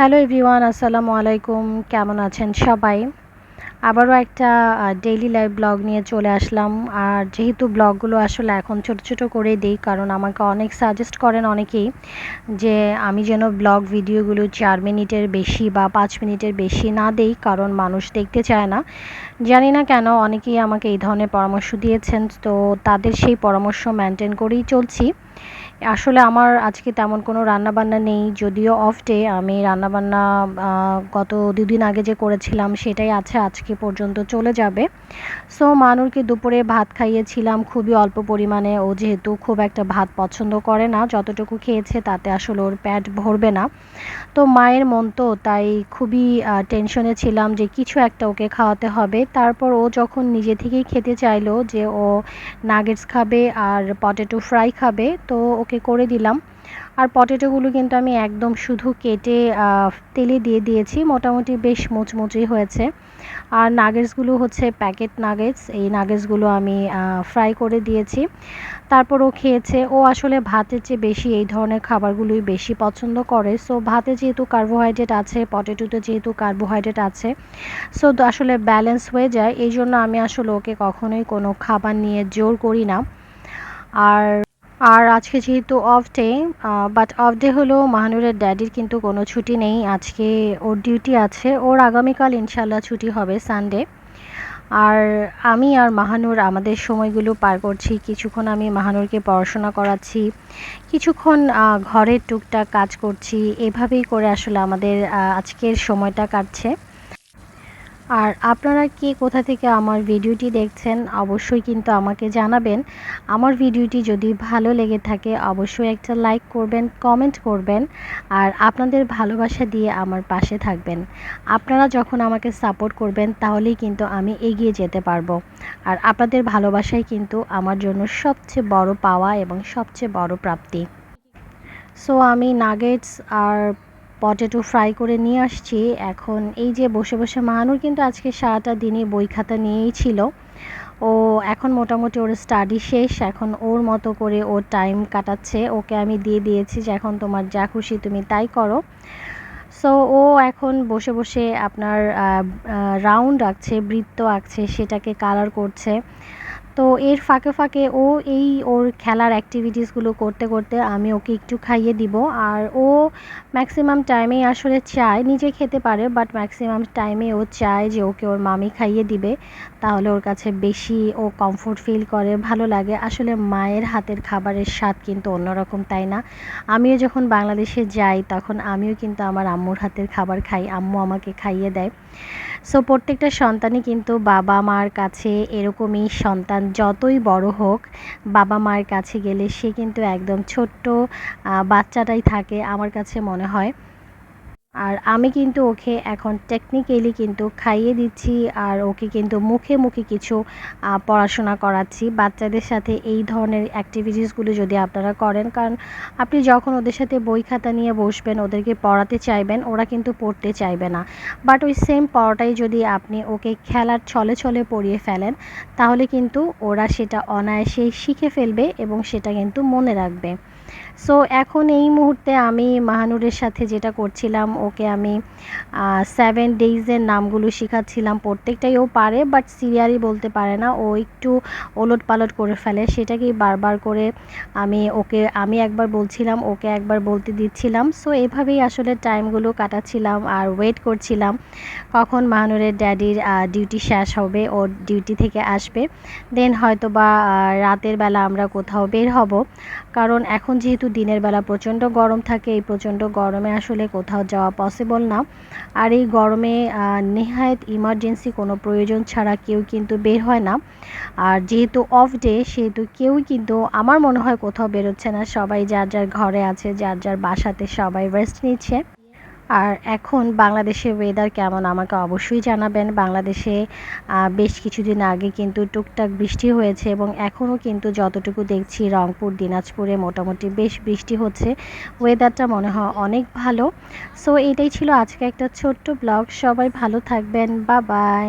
Hello everyone, আসসালামু আলাইকুম। কেমন আছেন সবাই? আবারও একটা ডেইলি লাইভ ব্লগ নিয়ে চলে আসলাম। আর যেহেতু ব্লগগুলো আসলে এখন ছোট ছোট করে দিই, কারণ আমাকে অনেক সাজেস্ট করেন অনেকেই যে আমি যেন ব্লগ ভিডিওগুলো চার মিনিটের বেশি বা পাঁচ মিনিটের বেশি না দেই, কারণ মানুষ দেখতে চায় না। জানি না কেন, অনেকেই আমাকে এই ধরনের পরামর্শ দিয়েছেন, তো তাদের সেই পরামর্শ মেনটেন করেই চলছি। আসলে আমার আজকে তেমন কোনো রান্নাবান্না নেই, যদিও অফ ডে আমি রান্নাবান্না গত দুদিন আগে যে করেছিলাম সেটাই আছে, আজকে পর্যন্ত চলে যাবে। সো মানুরকে দুপুরে ভাত খাইয়েছিলাম খুবই অল্প পরিমাণে, ও যেহেতু খুব একটা ভাত পছন্দ করে না, যতটুকু খেয়েছে তাতে আসলে ওর প্যাট ভরবে না। তো মায়ের মন তো তাই খুবই টেনশনে ছিলাম যে কিছু একটা ওকে খাওয়াতে হবে। তারপর ও যখন নিজে থেকেই খেতে চাইলো যে ও নাগেটস খাবে আর পটেটো ফ্রাই খাবে তো ওকে করে দিলাম। আর পটেটোগুলো কিন্তু আমি একদম শুধু কেটে তেলে দিয়ে দিয়েছি। মোটামুটি বেশ মুচমুচেই হয়েছে। আর নাগেটসগুলো হচ্ছে প্যাকেট নাগেটস এই নাগেটসগুলো আমি ফ্রাই করে দিয়েছি। তারপর ও খেয়েছে। ও আসলে ভাতের চেয়ে বেশি এই ধরনের খাবারগুলোই বেশি পছন্দ করে। সো ভাতে যেহেতু কার্বোহাইড্রেট আছে পটেটোতে যেহেতু কার্বোহাইড্রেট আছে সো আসলে ব্যালেন্স হয়ে যায়। এই জন্য আমি আসলে ওকে কখনোই কোনো খাবার নিয়ে জোর করি না। আর আর আজকে যেহেতু off day but off day হলো মাহানুরের ড্যাডির কিন্তু কোনো ছুটি নেই। আজকে ওর ডিউটি আছে। ওর আগামীকাল ইনশাল্লাহ ছুটি হবে সানডে আর আমি আর মাহানুর আমাদের সময়গুলো পার করছি। কিছুক্ষণ আমি মাহানুরকে পড়াশোনা করাচ্ছি। কিছুক্ষণ ঘরের টুকটাক কাজ করছি। এভাবেই করে আসলে আমাদের আজকের সময়টা কাটছে। আর আপনারা কে কোথা থেকে আমার ভিডিওটি দেখছেন, অবশ্যই কিন্তু আমাকে জানাবেন। আমার ভিডিওটি যদি ভালো লেগে থাকে, অবশ্যই একটা লাইক করবেন, কমেন্ট করবেন, আর আপনাদের ভালোবাসা দিয়ে আমার পাশে থাকবেন। আপনারা যখন আমাকে সাপোর্ট করবেন, তাহলেই কিন্তু আমি এগিয়ে যেতে পারব। আর আপনাদের ভালোবাসাই কিন্তু আমার জন্য সবচেয়ে বড় পাওয়া এবং সবচেয়ে বড় প্রাপ্তি। সো আমি নাগেটস আর পটেটো ফ্রাই করে নিয়ে আসছি। এখন এই যে বসে বসে মাহানুর কিন্তু আজকে সারাটা দিনে বই খাতা নিয়েই ছিল। ও এখন মোটামুটি ওর স্টাডি শেষ। এখন ওর মতো করে ওর টাইম কাটাচ্ছে। ওকে আমি দিয়ে দিয়েছি যে এখন তোমার যা খুশি তুমি তাই করো। সো ও এখন বসে বসে আপনার রাউন্ড আঁকছে, বৃত্ত আঁকছে, সেটাকে কালার করছে। তো এর ফাঁকে ফাঁকে ও এই ওর খেলার অ্যাক্টিভিটিসগুলো করতে করতে আমি ওকে একটু খাইয়ে দিব। আর ও ম্যাক্সিমাম টাইমেই আসলে চায়, নিজে খেতে পারে বাট ম্যাক্সিমাম টাইমে ও চায় যে ওকে ওর মামি খাইয়ে দিবে। তাহলে ওর কাছে বেশি ও কমফোর্ট ফিল করে, ভালো লাগে। আসলে মায়ের হাতের খাবারের স্বাদ কিন্তু অন্যরকম, তাই না? আমিও যখন বাংলাদেশে যাই, তখন আমিও কিন্তু আমার আম্মুর হাতের খাবার খাই। আম্মু আমাকে খাইয়ে দেয়। সো প্রত্যেকটা সন্তানই কিন্তু বাবা মার কাছে এরকমই সন্তান যতই বড় হোক, বাবা মার কাছে গেলে সে কিন্তু একদম ছোট্ট বাচ্চাটাই থাকে আমার কাছে মনে হয়। আর আমি কিন্তু ওকে এখন টেকনিক্যালি কিন্তু খাইয়ে দিচ্ছি আর ওকে কিন্তু মুখে মুখে কিছু পড়াশোনা করাচ্ছি। বাচ্চাদের সাথে এই ধরনের অ্যাক্টিভিটিসগুলো যদি আপনারা করেন, কারণ আপনি যখন ওদের সাথে বই খাতা নিয়ে বসবেন, ওদেরকে পড়াতে চাইবেন, ওরা কিন্তু পড়তে চাইবে না। বাট ওই সেম পড়াটাই যদি আপনি ওকে খেলার ছলে ছলে পড়িয়ে ফেলেন, তাহলে কিন্তু ওরা সেটা অনায়াসেই শিখে ফেলবে এবং সেটা কিন্তু মনে রাখবে। সো এখন এই মুহূর্তে আমি মাহানুরের সাথে যেটা করছিলাম, ওকে আমি সেভেন ডেইজের নামগুলো শেখাচ্ছিলাম। প্রত্যেকটাই ও পারে বাট সিরিয়ালি বলতে পারে না। ও একটু ওলট পালট করে ফেলে। সেটাকেই বারবার করে আমি ওকে, আমি একবার বলছিলাম, ওকে একবার বলতে দিচ্ছিলাম। সো এভাবেই আসলে টাইমগুলো কাটাচ্ছিলাম আর ওয়েট করছিলাম। কখন মাহানুরের ড্যাডির ডিউটি শেষ হবে, ওর ডিউটি থেকে আসবে। দেন হয়তো বা রাতের বেলা আমরা কোথাও বের হব। কারণ এখন যেহেতু দিনের বেলা প্রচণ্ড গরম থাকে, এই প্রচণ্ড গরমে আসলে কোথাও যাওয়া পসিবল না। আর এই গরমে নেহায়ত ইমার্জেন্সি কোনো প্রয়োজন ছাড়া কেউ কিন্তু বের হয় না। আর যেহেতু অফ ডে সেহেতু কেউই কিন্তু, আমার মনে হয় কোথাও বেরোচ্ছে না। সবাই যার যার ঘরে আছে, যার যার বাসাতে সবাই রেস্ট নিচ্ছে। আর এখন বাংলাদেশের ওয়েদার কেমন আমাকে অবশ্যই জানাবেন। বাংলাদেশে বেশ কিছুদিন আগে কিন্তু টুকটাক বৃষ্টি হয়েছে এবং এখনও কিন্তু যতটুকু দেখছি রংপুর, দিনাজপুরে মোটামুটি বেশ বৃষ্টি হচ্ছে। ওয়েদারটা মনে হয় অনেক ভালো। সো এটাই ছিল আজকে একটা ছোট্ট ব্লগ সবাই ভালো থাকবেন। বা বাই